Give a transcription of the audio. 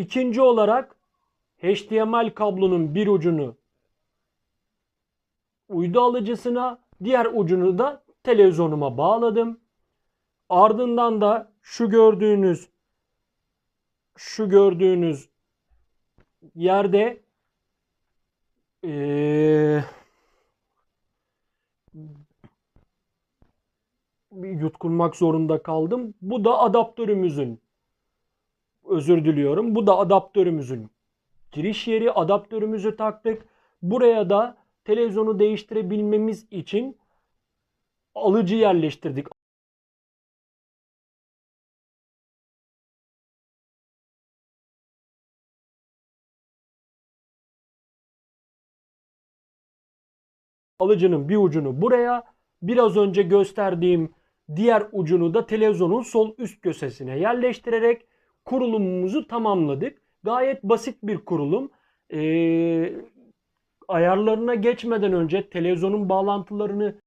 İkinci olarak HDMI kablonun bir ucunu uydu alıcısına, diğer ucunu da televizyonuma bağladım. Ardından da şu gördüğünüz şu gördüğünüz yerde bir yutkunmak zorunda kaldım. Bu da adaptörümüzün özür diliyorum. Bu da adaptörümüzün giriş yeri. Adaptörümüzü taktık. Buraya da televizyonu değiştirebilmemiz için alıcı yerleştirdik. Alıcının bir ucunu buraya, biraz önce gösterdiğim diğer ucunu da televizyonun sol üst köşesine yerleştirerek kurulumumuzu tamamladık. Gayet basit bir kurulum. Ee, ayarlarına geçmeden önce televizyonun bağlantılarını